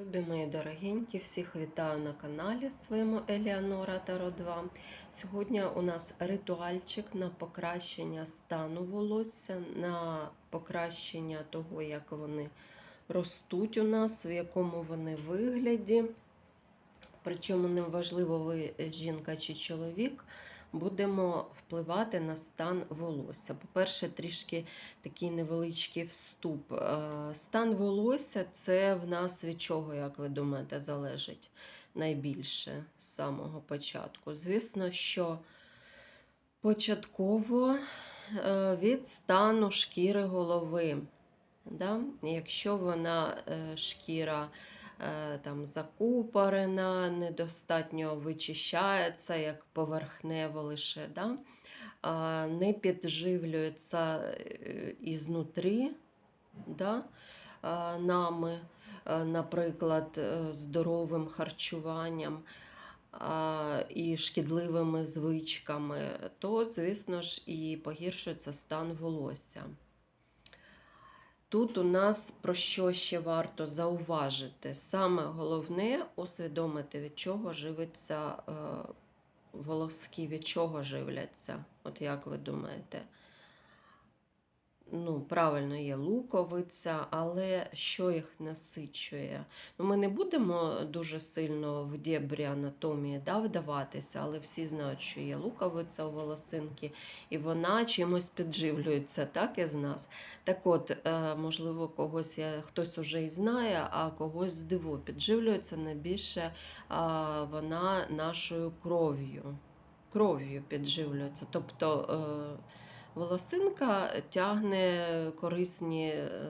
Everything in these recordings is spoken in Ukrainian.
Любі мої дорогенькі, всіх вітаю на каналі своєму Еліанора Таро 2. Сьогодні у нас ритуальчик на покращення стану волосся, на покращення того, як вони ростуть у нас, в якому вони вигляді. Причому не важливо, ви жінка чи чоловік, будемо впливати на стан волосся. По-перше, трішки такий невеличкий вступ. Е, Стан волосся це в нас від чого, як ви думаєте, залежить найбільше з самого початку. Звісно, що початково е, від стану шкіри голови. Да? Якщо вона е, шкіра там закупорена, недостатньо вичищається, як поверхнево лише, да? не підживлюється е, ізнутрі да? нами, е, наприклад, е, здоровим харчуванням. І шкідливими звичками, то, звісно ж, і погіршується стан волосся. Тут у нас про що ще варто зауважити? Саме головне усвідомити, від чого живиться е, волоски, від чого живляться. От як ви думаєте? Ну, правильно, є луковиця, але що їх насичує? Ну, Ми не будемо дуже сильно в дєбрі анатомії да, вдаватися, але всі знають, що є луковиця у волосинки, і вона чимось підживлюється, так, із нас. Так от, е, можливо, когось я, хтось уже і знає, а когось здивує. Підживлюється найбільше вона нашою кров'ю. Кров'ю підживлюється. Тобто е, волосинка тягне корисні е,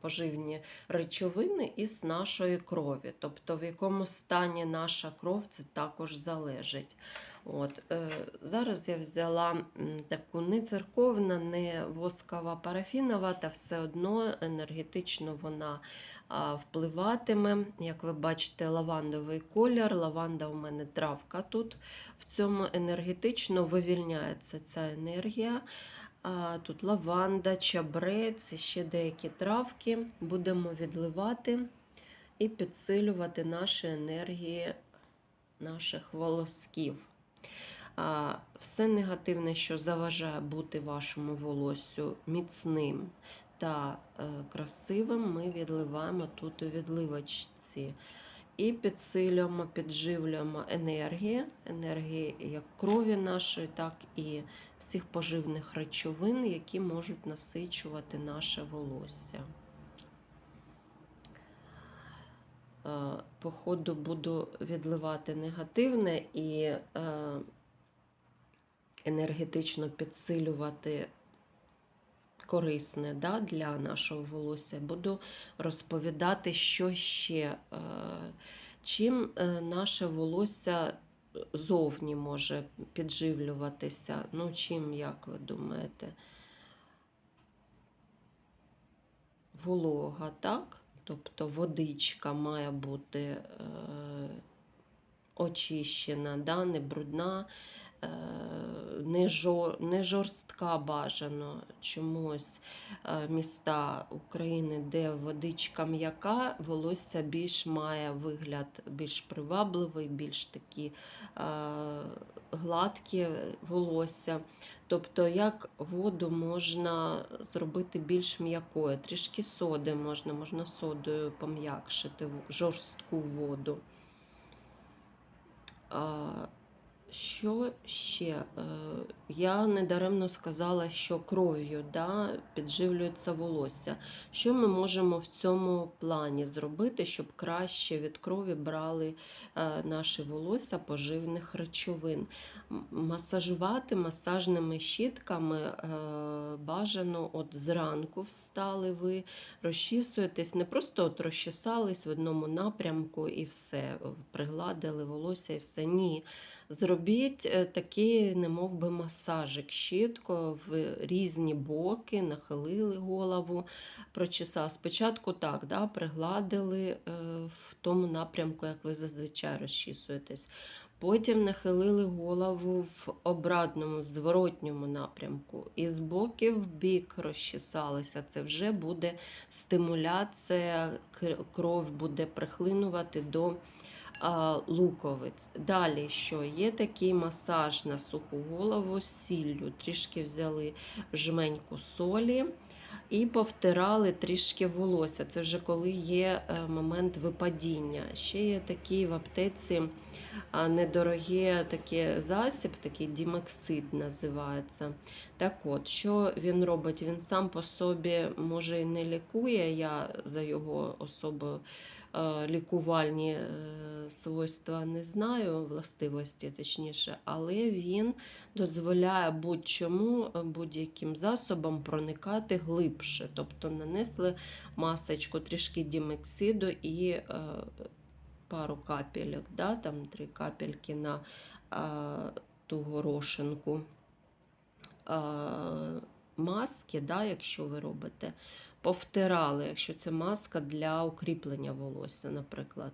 поживні речовини із нашої крові. Тобто, в якому стані наша кров, це також залежить. От, е, Зараз я взяла таку не церковна, не воскова парафінова, та все одно енергетично вона впливатиме. Як ви бачите, лавандовий колір. Лаванда у мене травка тут. В цьому енергетично вивільняється ця енергія. Тут лаванда, чабрець, ще деякі травки. Будемо відливати і підсилювати наші енергії наших волосків. Все негативне, що заважає бути вашому волоссю міцним та е, красивим, ми відливаємо тут у відливочці. І підсилюємо, підживлюємо енергії, енергії як крові нашої, так і всіх поживних речовин, які можуть насичувати наше волосся. Е, По ходу буду відливати негативне і е, енергетично підсилювати корисне да, для нашого волосся. Буду розповідати, що ще, е, чим е, наше волосся зовні може підживлюватися. Ну, чим, як ви думаєте? Волога, так? Тобто водичка має бути е, очищена, да? не брудна, е, не, жор, не жорстка бажано чомусь е, міста України, де водичка м'яка, волосся більш має вигляд більш привабливий, більш такі е, гладкі волосся. Тобто, як воду можна зробити більш м'якою, трішки соди можна, можна содою пом'якшити жорстку воду. Що ще? Е, Я недаремно сказала, що кров'ю да, підживлюється волосся. Що ми можемо в цьому плані зробити, щоб краще від крові брали е, наші волосся поживних речовин? Масажувати масажними щітками е, бажано от зранку встали ви, розчісуєтесь, не просто от розчесались в одному напрямку і все, пригладили волосся і все. Ні. Зробіть е, такий, немов би масажик, щітко в різні боки, нахилили голову, прочесали. Спочатку так, да, пригладили е, в тому напрямку, як ви зазвичай розчісуєтесь. Потім нахилили голову в обратному, зворотньому напрямку. І з боків в бік розчесалися. Це вже буде стимуляція, кров буде прихлинувати до луковиць. Далі що? Є такий масаж на суху голову з сіллю. Трішки взяли жменьку солі і повтирали трішки волосся. Це вже коли є е, момент випадіння. Ще є такий в аптеці а, недорогий засіб, такий дімексид називається. Так от, що він робить? Він сам по собі може і не лікує, я за його особою лікувальні е, свойства не знаю, властивості точніше, але він дозволяє будь-чому, е, будь-яким засобом проникати глибше. Тобто нанесли масочку, трішки дімексиду і е, пару капельок, да, там три капельки на е, ту горошинку е, маски, да, якщо ви робите, повтирали, якщо це маска для укріплення волосся, наприклад.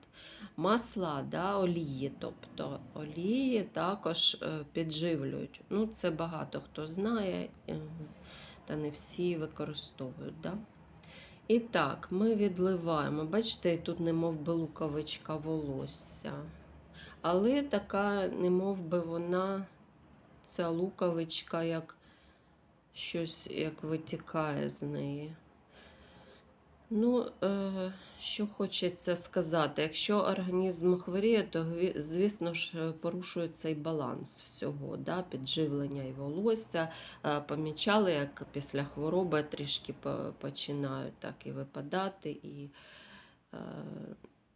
Масла, да, олії, тобто олії також е, підживлюють. Ну, це багато хто знає, е, та не всі використовують. Да? І так, ми відливаємо. Бачите, тут немов би луковичка волосся. Але така, немов би вона, ця луковичка, як щось як витікає з неї. Ну, е, що хочеться сказати, якщо організм хворіє, то звісно ж е, порушується і баланс всього, да, підживлення і волосся. Е, Помічали, як після хвороби трішки починають так і випадати. І,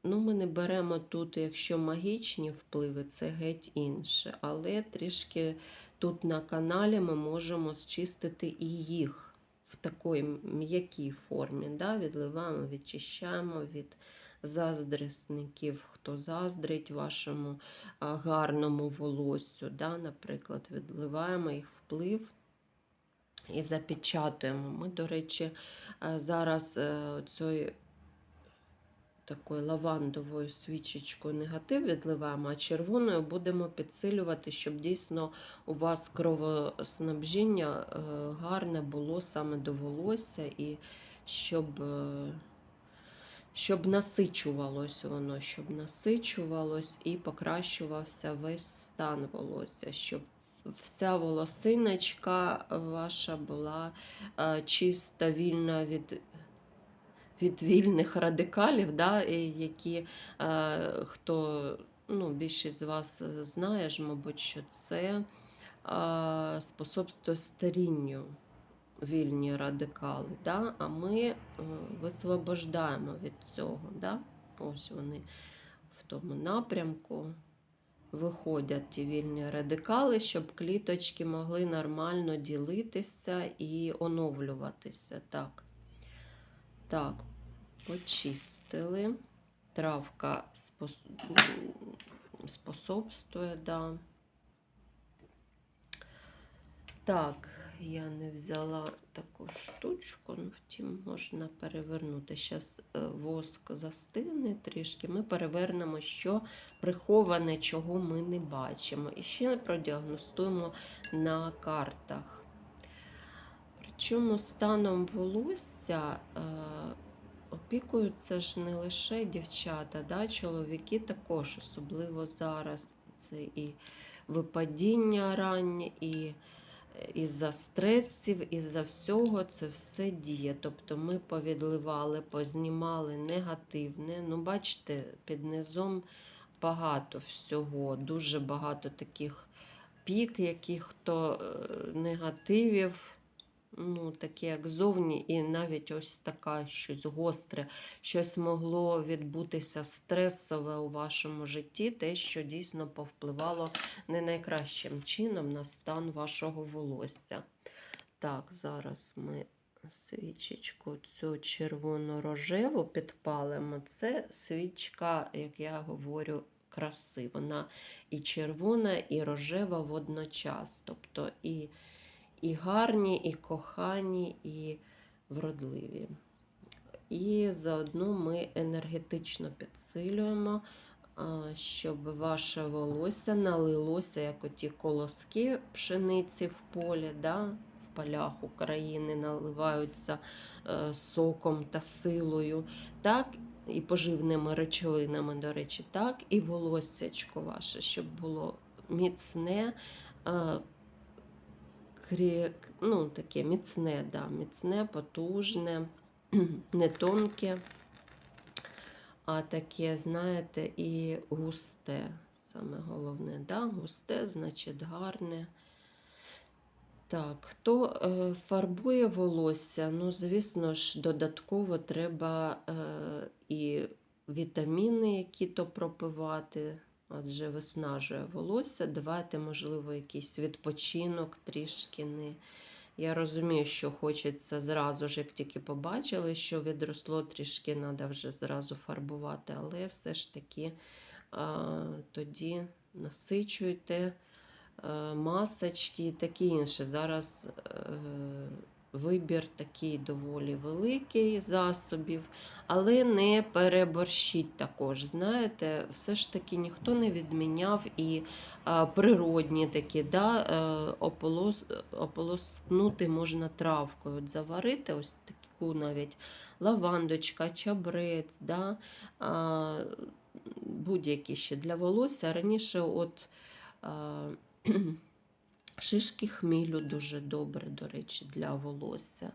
ну, ми не беремо тут, якщо магічні впливи, це геть інше. Але трішки тут на каналі ми можемо зчистити і їх в такій м'якій формі. Да? Відливаємо, відчищаємо від заздрісників, хто заздрить вашому гарному волосю. Да? Наприклад, відливаємо їх вплив і запечатуємо. Ми, до речі, зараз е, цією такою лавандовою свічечкою негатив відливаємо, а червоною будемо підсилювати, щоб дійсно у вас кровоснабжіння е, гарне було саме до волосся і щоб, е, щоб насичувалось воно, щоб насичувалось і покращувався весь стан волосся, щоб вся волосиночка ваша була е, чиста, вільна від. Від вільних радикалів, да, які е, хто ну, більшість з вас е, знає, ж, мабуть, що це а, способствує старінню вільні радикали. Да? А ми е, висвобождаємо від цього. Да? Ось вони в тому напрямку виходять ті вільні радикали, щоб кліточки могли нормально ділитися і оновлюватися. Так, так почистили. Травка спос... способствує, да. Так, я не взяла таку штучку, ну втім, можна перевернути. Зараз воск застигне трішки. Ми перевернемо, що приховане, чого ми не бачимо. І ще продіагностуємо на картах. Причому станом волосся. Опікуються ж не лише дівчата, да? чоловіки також, особливо зараз. Це і випадіння раннє, і із-за стресів, із-за всього це все діє. Тобто ми повідливали, познімали негативне. Ну, бачите, під низом багато всього, дуже багато таких пік, яких то е, негативів ну, таке як зовні, і навіть ось така щось гостре, щось могло відбутися стресове у вашому житті, те, що дійсно повпливало не найкращим чином на стан вашого волосся. Так, зараз ми свічечку цю червоно-рожеву підпалимо. Це свічка, як я говорю, краси. Вона і червона, і рожева водночас. Тобто і і гарні, і кохані, і вродливі. І заодно ми енергетично підсилюємо щоб ваше волосся налилося, як оті колоски пшениці в полі, да? в полях України наливаються е, соком та силою, так і поживними речовинами, до речі, так, і волоссячко ваше, щоб було міцне, е. Ну, таке міцне, да, міцне, потужне, не тонке, а таке, знаєте, і густе. Саме головне, да? густе, значить гарне. Так, хто е, фарбує волосся, ну, звісно ж, додатково треба е, і вітаміни, які то пропивати, адже виснажує волосся. Давайте, можливо, якийсь відпочинок трішки не. Я розумію, що хочеться зразу ж, як тільки побачили, що відросло, трішки треба вже зразу фарбувати, але все ж таки а, тоді насичуйте е, масочки і таке інше. Зараз е, вибір такий доволі великий засобів, але не переборщіть також. Знаєте, все ж таки ніхто не відміняв і природні такі, да, е, ополос, ополоснути можна травкою. От заварити ось таку навіть лавандочка, чабрець, да, будь-які ще для волосся. Раніше от шишки хмілю дуже добре, до речі, для волосся.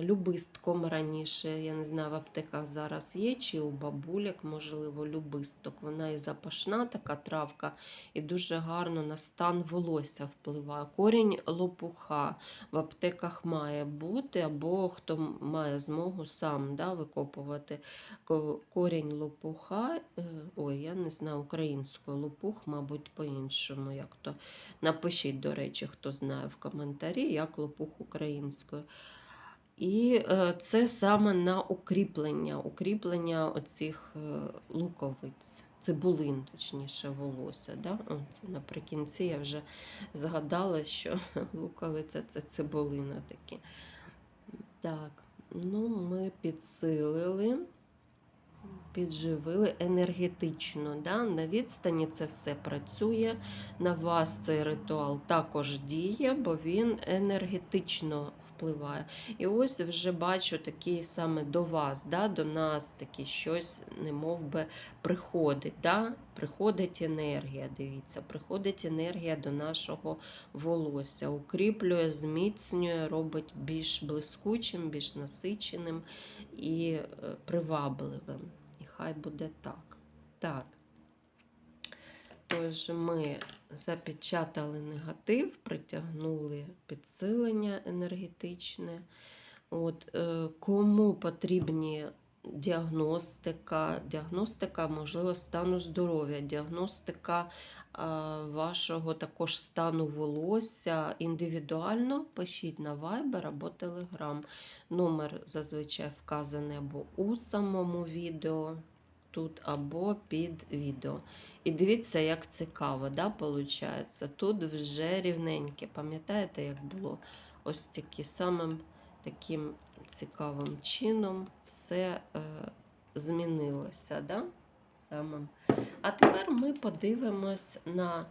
Любистком раніше, я не знаю, в аптеках зараз є, чи у бабуляк, можливо, любисток. Вона і запашна така травка, і дуже гарно на стан волосся впливає. Корінь лопуха в аптеках має бути, або хто має змогу сам да, викопувати корінь лопуха. е, Ой, я не знаю українською лопух, мабуть, по-іншому. як то. Напишіть, до речі, хто знає в коментарі, як лопух українською. І е, це саме на укріплення, укріплення оцих е, луковиць, цибулин, точніше, волосся. Да? Це наприкінці я вже згадала, що луковиця це цибулина такі. Так, ну ми підсилили, підживили енергетично. Да? На відстані це все працює. На вас цей ритуал також діє, бо він енергетично впливає. І ось вже бачу такий саме до вас, да, до нас таке щось, не би, приходить. Да? Приходить енергія, дивіться, приходить енергія до нашого волосся, укріплює, зміцнює, робить більш блискучим, більш насиченим і е, привабливим. І хай буде так. Так. Тож ми запечатали негатив, притягнули підсилення енергетичне. От, е, Кому потрібні діагностика, діагностика, можливо, стану здоров'я, діагностика вашого також стану волосся індивідуально, пишіть на Viber або Telegram. Номер зазвичай вказаний або у самому відео, тут, або під відео. І дивіться, як цікаво, да, виходить. Тут вже рівненьке. Пам'ятаєте, як було ось такі самим таким цікавим чином все е, змінилося. Да? Самим. А тепер ми подивимось на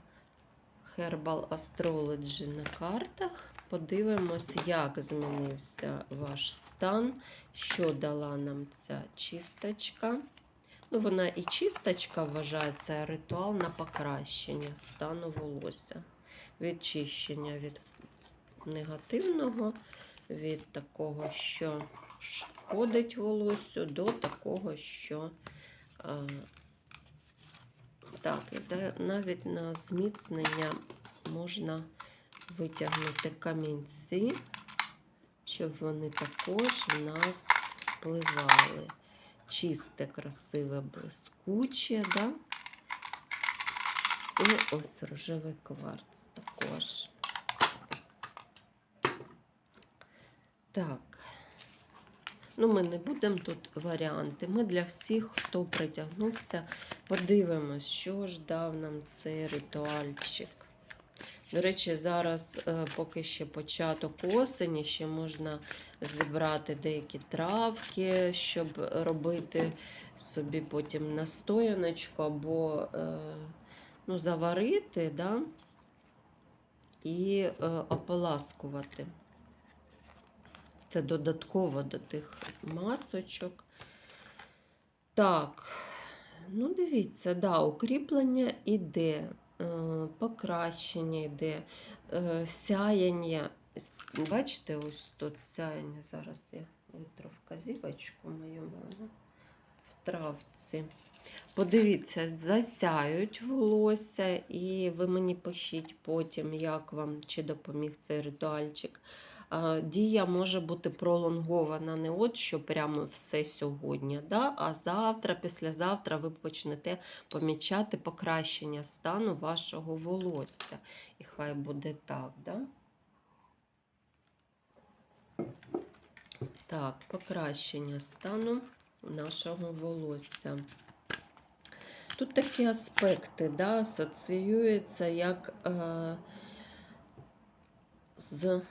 Herbal Astrology на картах. Подивимось, як змінився ваш стан, що дала нам ця чисточка. Ну, вона і чисточка вважається ритуал на покращення стану волосся, відчищення від негативного, від такого, що шкодить волоссю, до такого, що а, так, і навіть на зміцнення можна витягнути камінці, щоб вони також в нас впливали чисте, красиве, блискуче, да? І ось рожевий кварц також. Так. Ну, ми не будемо тут варіанти. Ми для всіх, хто притягнувся, подивимось, що ж дав нам цей ритуальчик. До речі, зараз, е, поки ще початок осені, ще можна зібрати деякі травки, щоб робити собі потім настояночку або е, ну, заварити, да? і е, ополаскувати. Це додатково до тих масочок. Так, ну дивіться, да, укріплення іде, покращення йде, е, сяяння. Бачите, ось тут сяяння. Зараз я витру вказівочку мою вона в травці. Подивіться, засяють волосся, і ви мені пишіть потім, як вам чи допоміг цей ритуальчик. Дія може бути пролонгована не от що прямо все сьогодні, да? а завтра, післязавтра ви почнете помічати покращення стану вашого волосся. І хай буде так, да? Так, покращення стану нашого волосся. Тут такі аспекти, да, асоціюються як е, з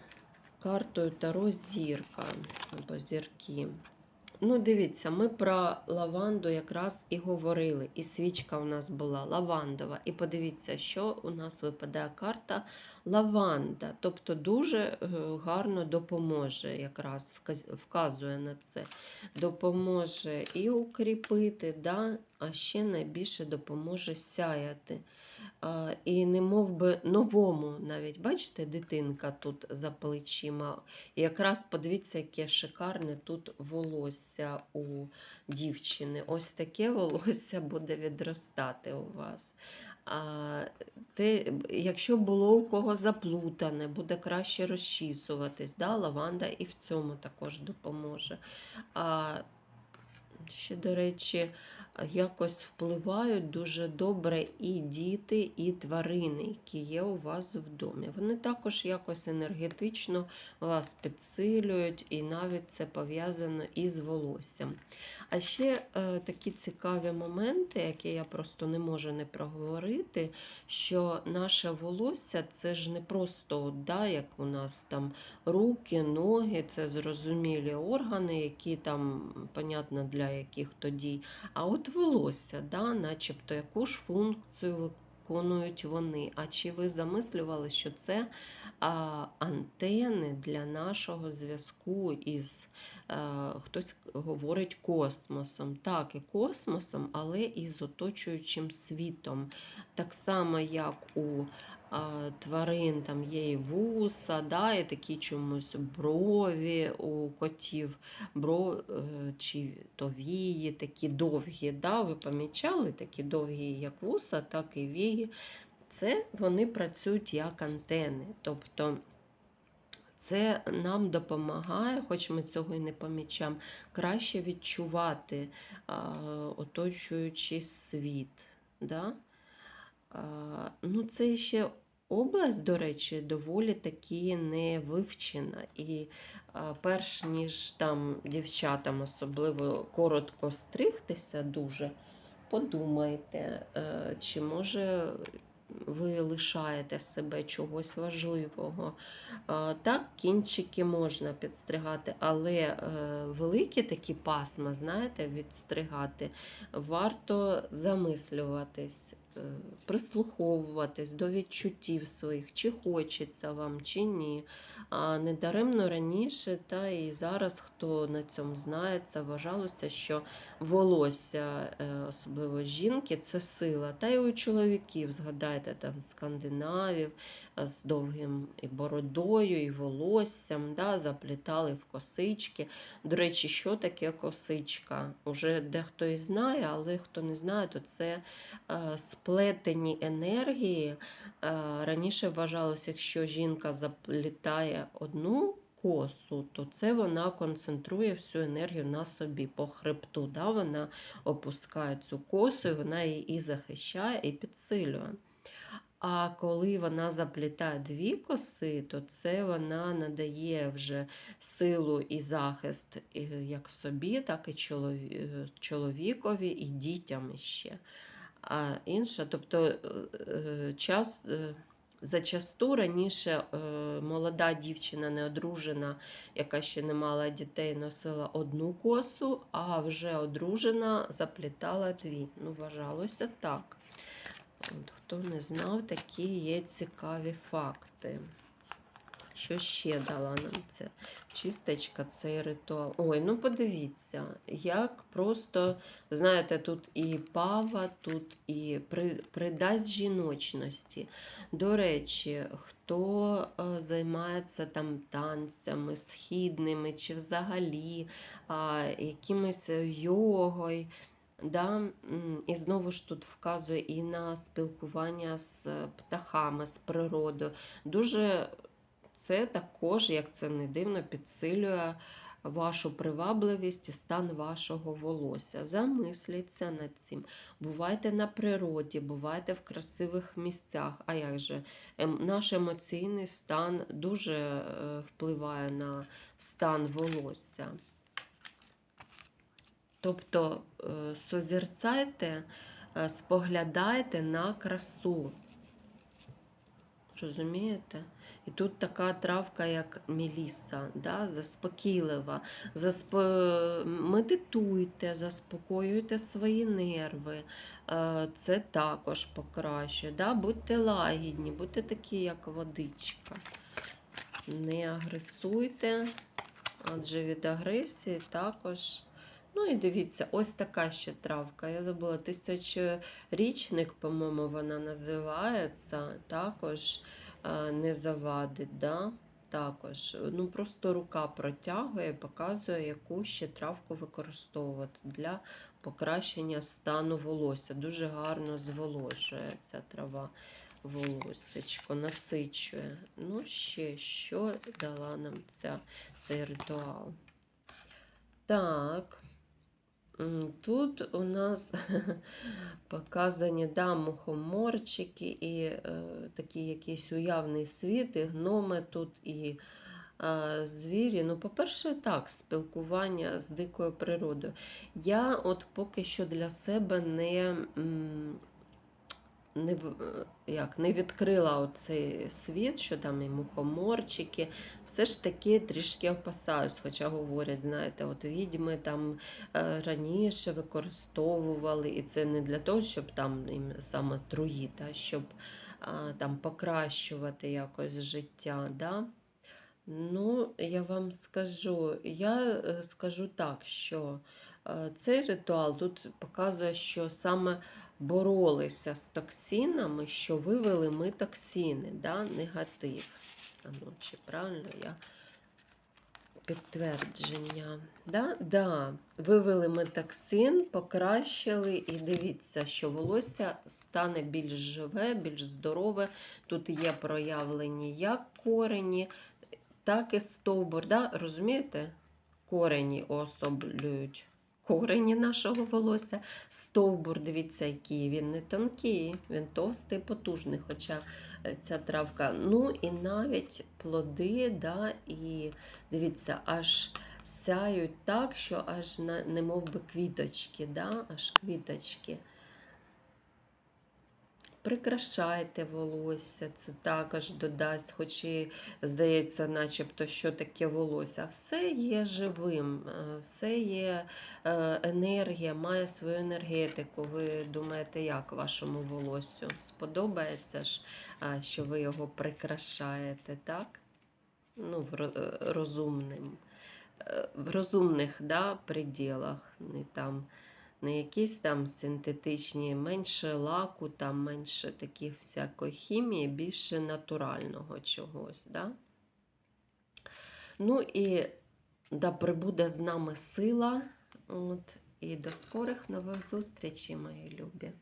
картою Таро зірка або зірки. Ну, дивіться, ми про лаванду якраз і говорили, і свічка у нас була лавандова. І подивіться, що у нас випадає карта лаванда. Тобто дуже е, гарно допоможе, якраз вказує на це. Допоможе і укріпити, да? а ще найбільше допоможе сяяти. І не мов би новому навіть, бачите, дитинка тут за плечима. І якраз подивіться, яке шикарне тут волосся у дівчини. Ось таке волосся буде відростати у вас. А, те, якщо було у кого заплутане, буде краще розчісуватись. Да? Лаванда і в цьому також допоможе. А, ще, до речі, якось впливають дуже добре і діти, і тварини, які є у вас в домі. Вони також якось енергетично вас підсилюють, і навіть це пов'язано із волоссям. А ще е, такі цікаві моменти, які я просто не можу не проговорити, що наше волосся це ж не просто, да, як у нас там руки, ноги, це зрозумілі органи, які там, понятно, для яких то дій. А от волосся, да, начебто яку ж функцію виконують вони. А чи ви замислювали, що це а, антени для нашого зв'язку із а, хтось говорить космосом? Так, і космосом, але і з оточуючим світом. Так само, як у тварин там є і вуса, да, і такі чомусь брові у котів, бро, е, чи то вії, такі довгі. Да, ви помічали такі довгі, як вуса, так і вії. Це вони працюють як антени. Тобто це нам допомагає, хоч ми цього і не помічаємо, краще відчувати а, оточуючий світ. Да? Ну, це ще область, до речі, доволі таки не вивчена. І перш ніж там дівчатам особливо коротко стригтися дуже, подумайте, е, чи може ви лишаєте себе чогось важливого. Так, кінчики можна підстригати, але е, великі такі пасма, знаєте, відстригати, варто замислюватись, прислуховуватись до відчуттів своїх, чи хочеться вам, чи ні. А недаремно раніше, та і зараз, хто на цьому знається, вважалося, що волосся, е, особливо жінки, це сила. Та й у чоловіків, згадайте, там скандинавів е, з довгим і бородою, і волоссям, да, заплітали в косички. До речі, що таке косичка? Уже дехто і знає, але хто не знає, то це е, сплетені енергії. Е, Раніше вважалося, якщо жінка заплітає одну косу, то це вона концентрує всю енергію на собі по хребту. Да? Вона опускає цю косу, і вона її і захищає, і підсилює. А коли вона заплітає дві коси, то це вона надає вже силу і захист як собі, так і е, чоловікові, і дітям ще. А інша, тобто е, час, е, Зачасту раніше е, молода дівчина неодружена, яка ще не мала дітей, носила одну косу, а вже одружена заплітала дві. Ну, вважалося так. От, хто не знав, такі є цікаві факти. Що ще дала нам ця чисточка, цей ритуал? Ой, ну подивіться, як просто, знаєте, тут і пава, тут і при, придасть жіночності. До речі, хто е, займається там танцями, східними чи взагалі а, якимось йогою, Да? І знову ж тут вказує і на спілкування з птахами, з природою. Дуже це також, як це не дивно, підсилює вашу привабливість і стан вашого волосся. Замисліться над цим. Бувайте на природі, бувайте в красивих місцях. А як же? Ем, Наш емоційний стан дуже е, впливає на стан волосся. Тобто е, созерцайте, е, споглядайте на красу. Розумієте? І тут така травка, як меліса, да? заспокійлива. Заспо... Медитуйте, заспокоюйте свої нерви. Е, Це також покращує. Да? Будьте лагідні, будьте такі, як водичка. Не агресуйте, адже від агресії також. Ну і дивіться, ось така ще травка. Я забула, тисячорічник, по-моєму, вона називається. Також не завадить. Да? Також. Ну, просто рука протягує, показує, яку ще травку використовувати для покращення стану волосся. Дуже гарно зволожує ця трава волоссячко, насичує. Ну, ще що дала нам ця, цей ритуал? Так. Тут у нас показані да, мухоморчики і е, такий якийсь уявний світ, і гноми тут і е, звірі. Ну, по-перше, так, спілкування з дикою природою. Я от поки що для себе не. м, Не, е, як, не відкрила оцей світ, що там і мухоморчики, все ж таки трішки опасаюсь, хоча говорять, знаєте, от відьми там е, раніше використовували, і це не для того, щоб там їм саме труїти, а щоб там покращувати якось життя. Да? Ну, я вам скажу, я е, скажу так, що цей ритуал тут показує, що саме боролися з токсинами, що вивели ми токсини, да? негатив. Ну, чи правильно я підтвердження. Да? Да. Вивели ми токсин, покращили, і дивіться, що волосся стане більш живе, більш здорове. Тут є проявлені як корені, так і стовбур. Да? Розумієте? Корені особлюють корені нашого волосся. Стовбур, дивіться, який він не тонкий, він товстий, потужний. Хоча е, ця травка. Ну і навіть плоди, да, і дивіться, аж сяють так, що аж на, не би квіточки, да, аж квіточки. Прикрашайте волосся, це також додасть, хоч і здається, начебто, що таке волосся. Все є живим, е, все є е, енергія, має свою енергетику. Ви думаєте, як вашому волоссю? Сподобається ж, що ви його прикрашаєте, так? Ну, е, розумним, в розумних да, приділах, не там не якісь там синтетичні, менше лаку, там менше таких всякої хімії, більше натурального чогось. Да? Ну і да прибуде з нами сила. От, і до скорих нових зустрічей, мої любі.